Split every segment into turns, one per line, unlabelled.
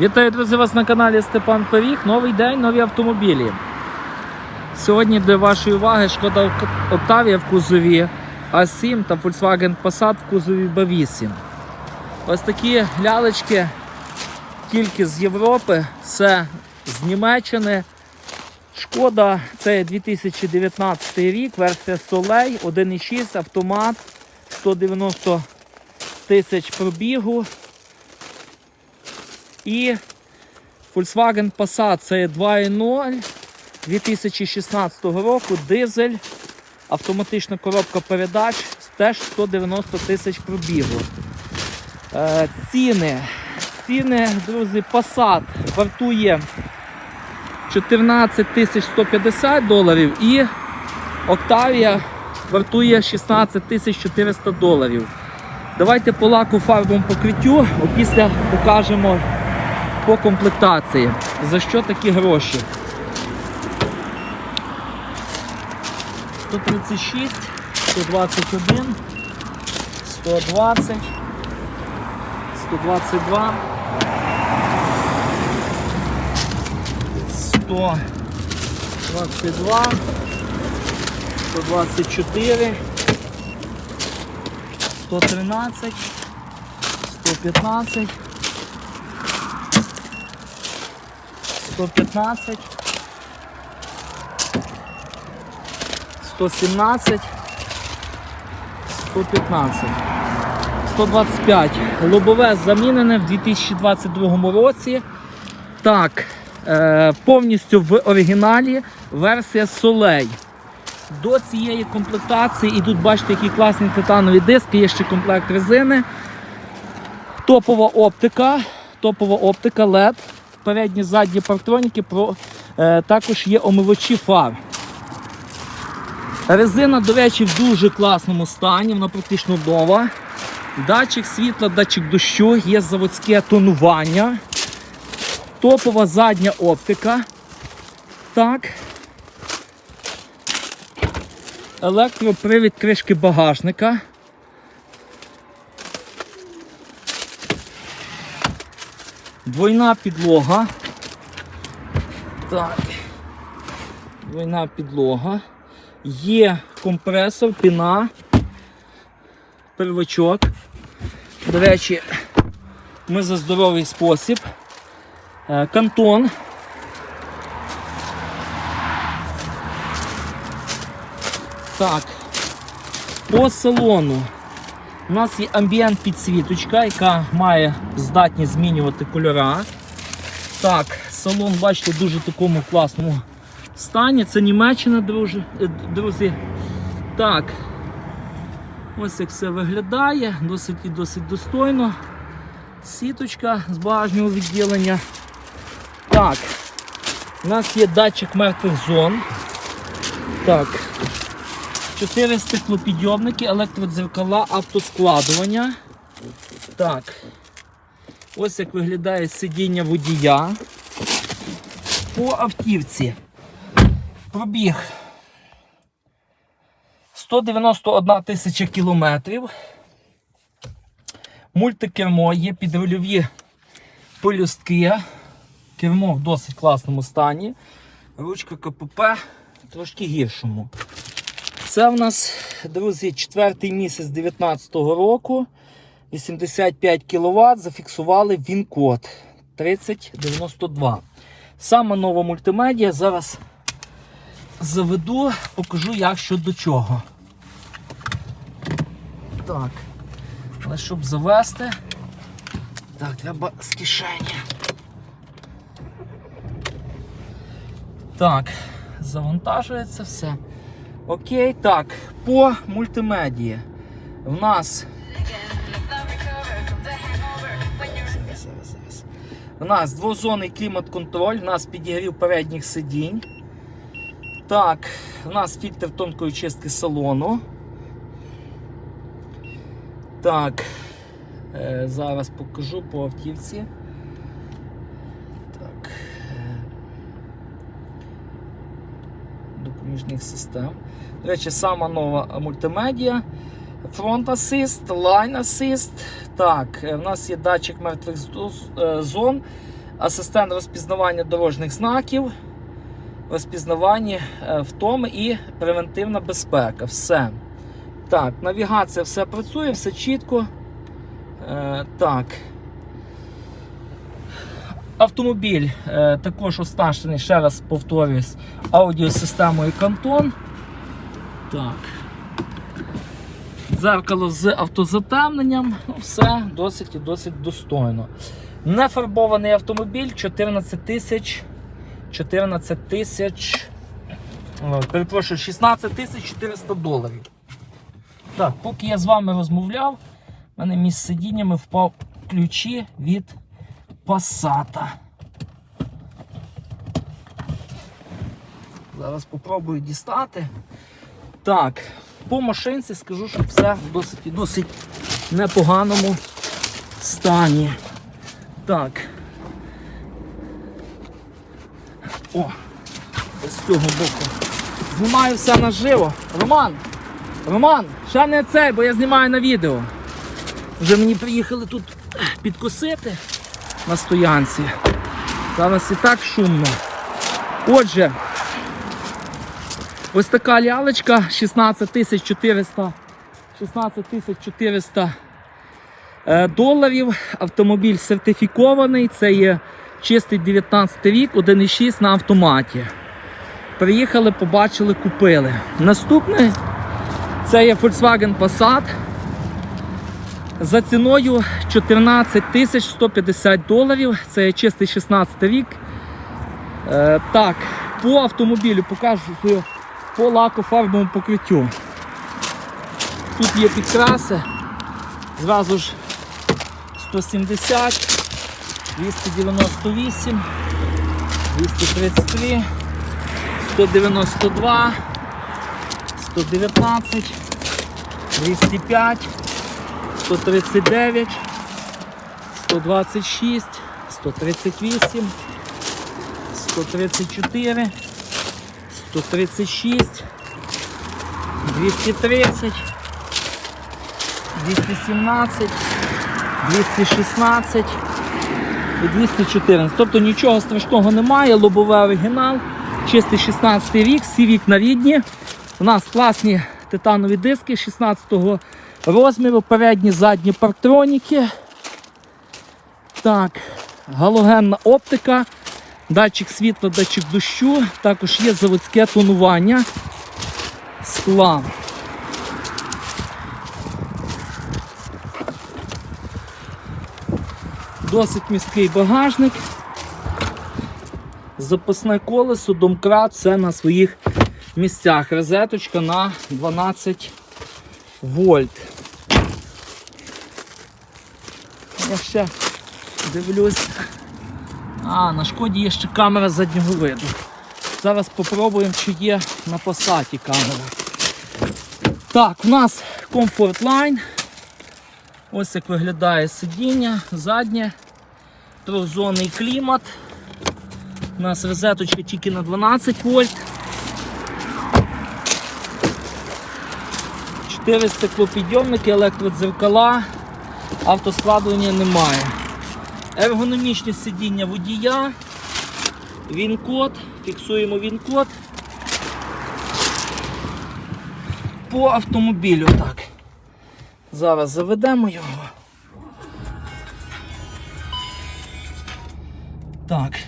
Вітаю, друзі, вас на каналі Степан Пиріг. Новий день, нові автомобілі. Сьогодні до вашої уваги шкода Октавія в кузові А7 та Volkswagen Passat в кузові B8. Ось такі лялечки тільки з Європи, все з Німеччини. Шкода, це 2019 рік, версія Soleil, 1.6, автомат, 190 тисяч пробігу. І Volkswagen Passat це 2.0 2016 року, дизель, автоматична коробка передач, теж 190 тисяч пробігу. Е, ціни. Ціни, друзі, Passat вартує 14 тисяч 150 доларів і Octavia вартує 16 400 доларів. Давайте по лаку фарбовому покриттю, опісля покажемо по комплектації. За що такі гроші? 136, 121, 120, 122, 122, 124, 113, 115, 115, 117, 115, 125. Лобове замінене в 2022 році. Так, е, повністю в оригіналі версія Soleil. До цієї комплектації ідуть, бачите, які класні титанові диски, є ще комплект резини. Топова оптика, топова оптика LED, передні задні партроніки, про, е, також є омивачі фар. Резина, до речі, в дуже класному стані, вона практично нова. Датчик світла, датчик дощу, є заводське тонування. Топова задня оптика. Так. Електропривід кришки багажника. Двойна підлога. Так. Двойна підлога. Є компресор, піна, первачок. До речі, ми за здоровий спосіб. Е, Кантон. Так, по салону у нас є амбієнт підсвіточка, яка має здатність змінювати кольора. Так, салон, бачите, дуже такому класному стані. Це Німеччина, е, друзі. Так, ось як все виглядає, досить і досить достойно. Сіточка з багажнього відділення. Так, у нас є датчик мертвих зон. Так. Чотири стеклопідйомники, електродзеркала, автоскладування. Так. Ось як виглядає сидіння водія. По автівці. Пробіг 191 тисяча кілометрів. Мультикермо є підрульові полюстки. Кермо в досить класному стані. Ручка КПП трошки гіршому. Це в нас, друзі, четвертий місяць 2019 року. 85 кВт. Зафіксували він-код 3092. Саме нова мультимедіа. Зараз заведу, покажу, як що до чого. Так. Але щоб завести, так, треба з кишені. Так, завантажується все. Окей, так, по мультимедії. В нас. У нас двозонний клімат-контроль, у нас підігрів передніх сидінь. Так, у нас фільтр тонкої чистки салону. Так, е, зараз покажу по автівці. Так. е, Допоміжних систем. До речі, сама нова мультимедіа. Front Assist, Line Assist. Так, е, в нас є датчик мертвих е, зон, асистент розпізнавання дорожніх знаків, розпізнавання е, втоми і превентивна безпека. Все. Так, навігація все працює, все чітко. Е, так. Автомобіль е, також оснащений, ще раз повторюсь, аудіосистемою Кантон. Так. Дзеркало з автозатемненням. Ну, все досить і досить достойно. Нефарбований автомобіль 14 тисяч. 14 тисяч. Перепрошую, 16 тисяч 400 доларів. Так, поки я з вами розмовляв, в мене між сидіннями впав ключі від Пасата. Зараз спробую дістати. Так, по машинці скажу, що все в досить досить непоганому стані. Так. О, з цього боку. Знімаю все наживо. Роман! Роман, ще не цей, бо я знімаю на відео. Вже мені приїхали тут підкосити на стоянці. Зараз і так шумно. Отже, ось така лялечка 16 400 16 400 е, доларів. Автомобіль сертифікований. Це є чистий 19 рік, 1,6 на автоматі. Приїхали, побачили, купили. Наступний це є Volkswagen Passat за ціною 14 150 доларів. Це є чистий 16 рік. Е, так, по автомобілю покажу по лакофарбовому покриттю. Тут є підкраси. Зразу ж 170, 298, 233, 192, 119, 205, 139, 126, 138, 134, 136, 230, 217, 216 і 214. Тобто нічого страшного немає, лобовий оригінал, чистий 16 рік, всі вікна рідні. У нас класні титанові диски 16-го розміру, передні, задні парктроніки. Так, галогенна оптика, датчик світла, датчик дощу, також є заводське тонування скла. Досить міський багажник. Запасне колесо, домкрат, все на своїх місцях. Розеточка на 12 вольт. Я ще дивлюсь. А, на шкоді є ще камера заднього виду. Зараз спробуємо, чи є на посаді камера. Так, у нас Comfort Line. Ось як виглядає сидіння, заднє, трьохзонний клімат. У нас розеточка тільки на 12 вольт. 4 стеклопідйомники, електродзеркала, автоскладування немає. Ергономічні сидіння водія, він-код, фіксуємо він-код. По автомобілю так. Зараз заведемо його. Так.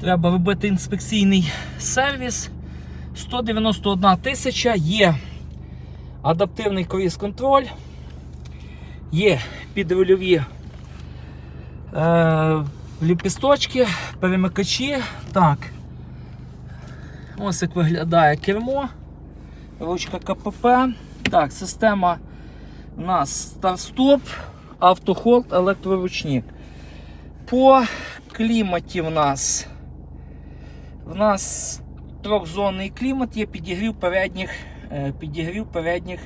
Треба робити інспекційний сервіс. 191 тисяча є адаптивний круїз контроль, є підрульові ліпісточки, перемикачі. Так. Ось як виглядає кермо, ручка КПП. Так, система у нас старт-стоп, автохолд, електроручник. По кліматі в нас в нас трьохзонний клімат є підігрів передніх, е, підігрів передніх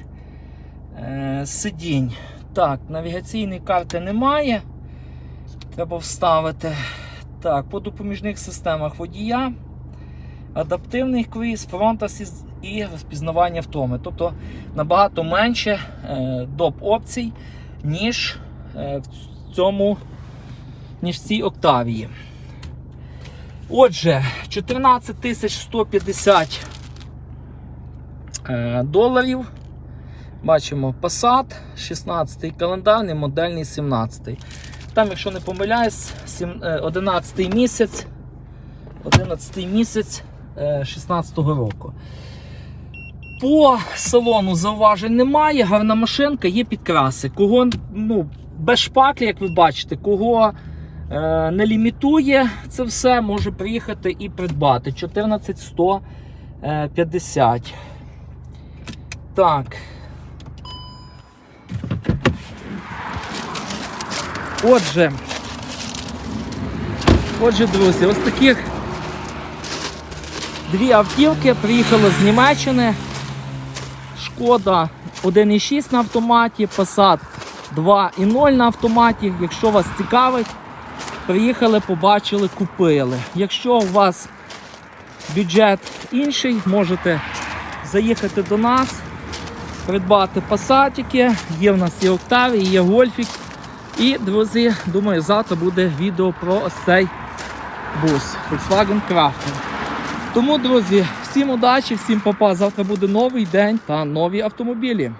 е, сидінь. Так, навігаційної карти немає. Треба вставити. Так, по допоміжних системах водія, адаптивний круїз, фронт асіст і розпізнавання втоми. Тобто набагато менше е, доп опцій, ніж е, в цьому ніж в цій Октавії. Отже, 14 150 е, доларів. Бачимо Passat, 16-й календарний, модельний 17. Там, якщо не помиляюсь, е, 11 місяць, 11 місяць е, 16-го року. По салону зауважень немає, гарна машинка, є підкраси. Кого ну, без шпаклі, як ви бачите, кого е, не лімітує це все, може приїхати і придбати. 14150. Так. Отже, отже, друзі, ось таких дві автівки приїхали з Німеччини. Шкода 1,6 на автоматі, Passat 2,0 на автоматі. Якщо вас цікавить, приїхали, побачили, купили. Якщо у вас бюджет інший, можете заїхати до нас, придбати пасатики. Є в нас і Октаві, є Гольфік. І, друзі, думаю, завтра буде відео про цей бус Volkswagen Crafter. Тому, друзі, всім удачі, всім папа. Завтра буде новий день та нові автомобілі.